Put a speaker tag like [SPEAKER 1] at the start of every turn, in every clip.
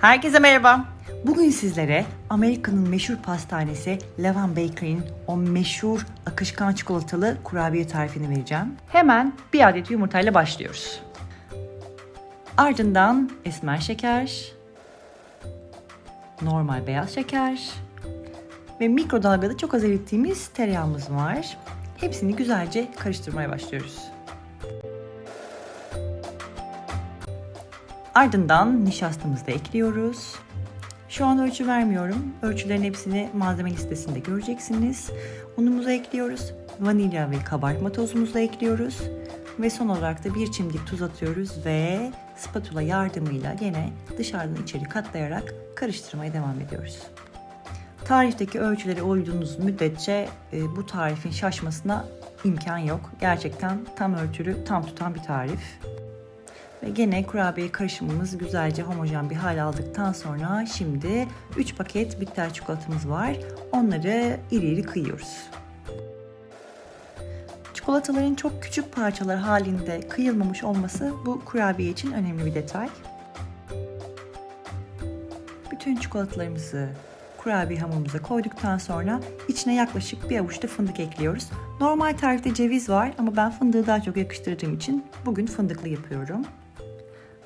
[SPEAKER 1] Herkese merhaba. Bugün sizlere Amerika'nın meşhur pastanesi Levan Bakery'nin o meşhur akışkan çikolatalı kurabiye tarifini vereceğim. Hemen bir adet yumurtayla başlıyoruz. Ardından esmer şeker, normal beyaz şeker ve mikrodalgada çok az erittiğimiz tereyağımız var. Hepsini güzelce karıştırmaya başlıyoruz. Ardından nişastamızı da ekliyoruz. Şu an ölçü vermiyorum. Ölçülerin hepsini malzeme listesinde göreceksiniz. Unumuzu ekliyoruz. Vanilya ve kabartma tozumuzu da ekliyoruz. Ve son olarak da bir çimdik tuz atıyoruz ve spatula yardımıyla yine dışarıdan içeri katlayarak karıştırmaya devam ediyoruz. Tarifteki ölçülere uyduğunuz müddetçe e, bu tarifin şaşmasına imkan yok. Gerçekten tam ölçülü, tam tutan bir tarif. Ve gene kurabiye karışımımız güzelce homojen bir hal aldıktan sonra şimdi 3 paket bitter çikolatamız var. Onları iri iri kıyıyoruz. Çikolataların çok küçük parçalar halinde kıyılmamış olması bu kurabiye için önemli bir detay. Bütün çikolatalarımızı kurabiye hamurumuza koyduktan sonra içine yaklaşık bir avuç da fındık ekliyoruz. Normal tarifte ceviz var ama ben fındığı daha çok yakıştırdığım için bugün fındıklı yapıyorum.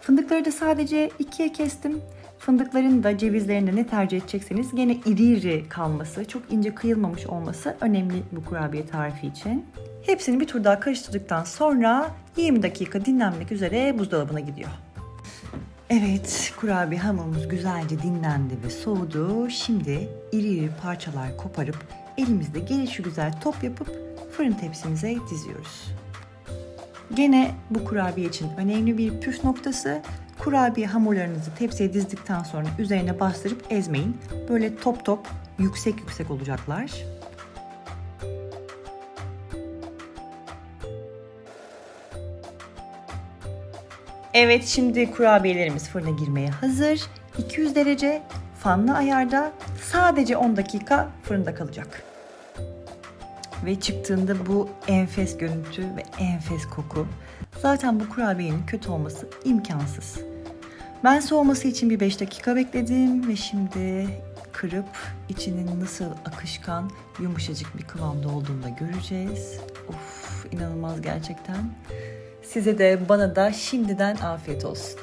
[SPEAKER 1] Fındıkları da sadece ikiye kestim. Fındıkların da cevizlerin de ne tercih edecekseniz gene iri iri kalması, çok ince kıyılmamış olması önemli bu kurabiye tarifi için. Hepsini bir tur daha karıştırdıktan sonra 20 dakika dinlenmek üzere buzdolabına gidiyor. Evet, kurabiye hamurumuz güzelce dinlendi ve soğudu. Şimdi iri iri parçalar koparıp elimizde gelişi güzel top yapıp fırın tepsimize diziyoruz. Gene bu kurabiye için önemli bir püf noktası kurabiye hamurlarınızı tepsiye dizdikten sonra üzerine bastırıp ezmeyin. Böyle top top yüksek yüksek olacaklar. Evet şimdi kurabiyelerimiz fırına girmeye hazır. 200 derece fanlı ayarda sadece 10 dakika fırında kalacak. Ve çıktığında bu enfes görüntü ve enfes koku. Zaten bu kurabiyenin kötü olması imkansız. Ben soğuması için bir 5 dakika bekledim ve şimdi kırıp içinin nasıl akışkan, yumuşacık bir kıvamda olduğunu da göreceğiz. Of inanılmaz gerçekten. Size de bana da şimdiden afiyet olsun.